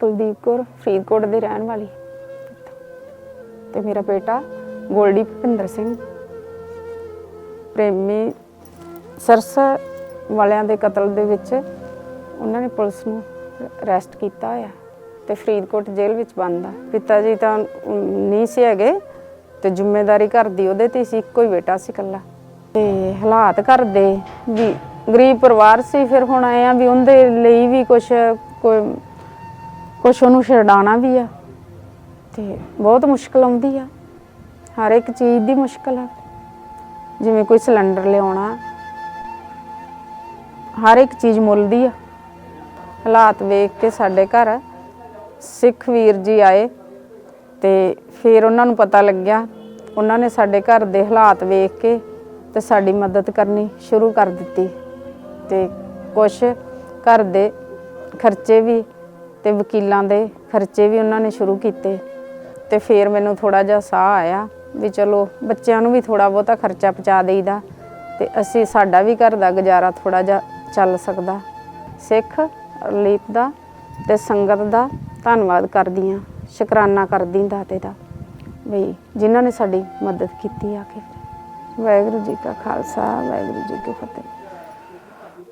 ਕੁਲਦੀਪ ਕੌਰ ਫਰੀਦਕੋਟ ਦੇ ਰਹਿਣ ਵਾਲੀ। ਤੇ ਮੇਰਾ ਬੇਟਾ ਗੋਲਡੀ ਭੁਪਿੰਦਰ ਸਿੰਘ। ਪ੍ਰੇਮੀ ਸਰਸ ਵਾਲਿਆਂ ਦੇ ਕਤਲ ਦੇ ਵਿੱਚ ਉਹਨਾਂ ਨੇ ਪੁਲਿਸ ਨੂੰ ਅਰੈਸਟ ਕੀਤਾ ਹੋਇਆ। ਤੇ ਫਰੀਦਕੋਟ ਜੇਲ੍ਹ ਵਿੱਚ ਬੰਦ ਆ। ਪਿਤਾ ਜੀ ਤਾਂ ਨਹੀਂ ਸੀ ਹੈਗੇ ਤੇ ਜ਼ਿੰਮੇਵਾਰੀ ਘਰ ਦੀ ਉਹਦੇ ਤੇ ਸੀ, ਇੱਕੋ ਹੀ ਬੇਟਾ ਸੀ ਇਕੱਲਾ। ਤੇ ਹਾਲਾਤ ਘਰ ਦੇ ਵੀ ਗਰੀਬ ਪਰਿਵਾਰ ਸੀ, ਫਿਰ ਹੁਣ ਆਏ ਆ ਵੀ ਉਹਦੇ ਲਈ ਵੀ ਕੁਝ ਕੋਈ ਕੁਛ ਉਹਨੂੰ ਛਡਾਣਾ ਵੀ ਆ ਤੇ ਬਹੁਤ ਮੁਸ਼ਕਲ ਆਉਂਦੀ ਆ। ਹਰ ਇੱਕ ਚੀਜ਼ ਦੀ ਮੁਸ਼ਕਲ ਆ। ਜਿਵੇਂ ਕੋਈ ਸਿਲੰਡਰ ਲਿਆਉਣਾ, ਹਰ ਇੱਕ ਚੀਜ਼ ਮੁੱਲ ਦੀ ਆ। ਹਾਲਾਤ ਵੇਖ ਕੇ ਸਾਡੇ ਘਰ ਸਿੱਖ ਵੀਰ ਜੀ ਆਏ ਤੇ ਫਿਰ ਉਹਨਾਂ ਨੂੰ ਪਤਾ ਲੱਗਿਆ, ਉਹਨਾਂ ਨੇ ਸਾਡੇ ਘਰ ਦੇ ਹਾਲਾਤ ਵੇਖ ਕੇ ਤੇ ਸਾਡੀ ਮਦਦ ਕਰਨੀ ਸ਼ੁਰੂ ਕਰ ਦਿੱਤੀ ਤੇ ਕੁਛ ਘਰ ਦੇ ਖਰਚੇ ਵੀ ਤੇ ਵਕੀਲਾਂ ਦੇ ਖਰਚੇ ਵੀ ਉਹਨਾਂ ਨੇ ਸ਼ੁਰੂ ਕੀਤੇ। ਤੇ ਫਿਰ ਮੈਨੂੰ ਥੋੜਾ ਜਿਹਾ ਸਾਹ ਆਇਆ ਵੀ ਚਲੋ ਬੱਚਿਆਂ ਨੂੰ ਵੀ ਥੋੜਾ ਬਹੁਤਾ ਖਰਚਾ ਪਹੁੰਚਾ ਦੇਈਦਾ ਤੇ ਅਸੀਂ ਸਾਡਾ ਵੀ ਘਰ ਦਾ ਗੁਜ਼ਾਰਾ ਥੋੜਾ ਜਿਹਾ ਚੱਲ ਸਕਦਾ। ਸਿੱਖ ਅਰਲੀਪ ਦਾ ਤੇ ਸੰਗਤ ਦਾ ਧੰਨਵਾਦ ਕਰਦੀ ਆ ਸ਼ੁਕਰਾਨਾ ਕਰਦੀ ਦਾਤੇ ਦਾ ਵੀ ਜਿਨ੍ਹਾਂ ਨੇ ਸਾਡੀ ਮਦਦ ਕੀਤੀ ਆ ਕੇ। ਵਾਹਿਗੁਰੂ ਜੀ ਕਾ ਖਾਲਸਾ, ਵਾਹਿਗੁਰੂ ਜੀ ਕੀ ਫਤਿਹ।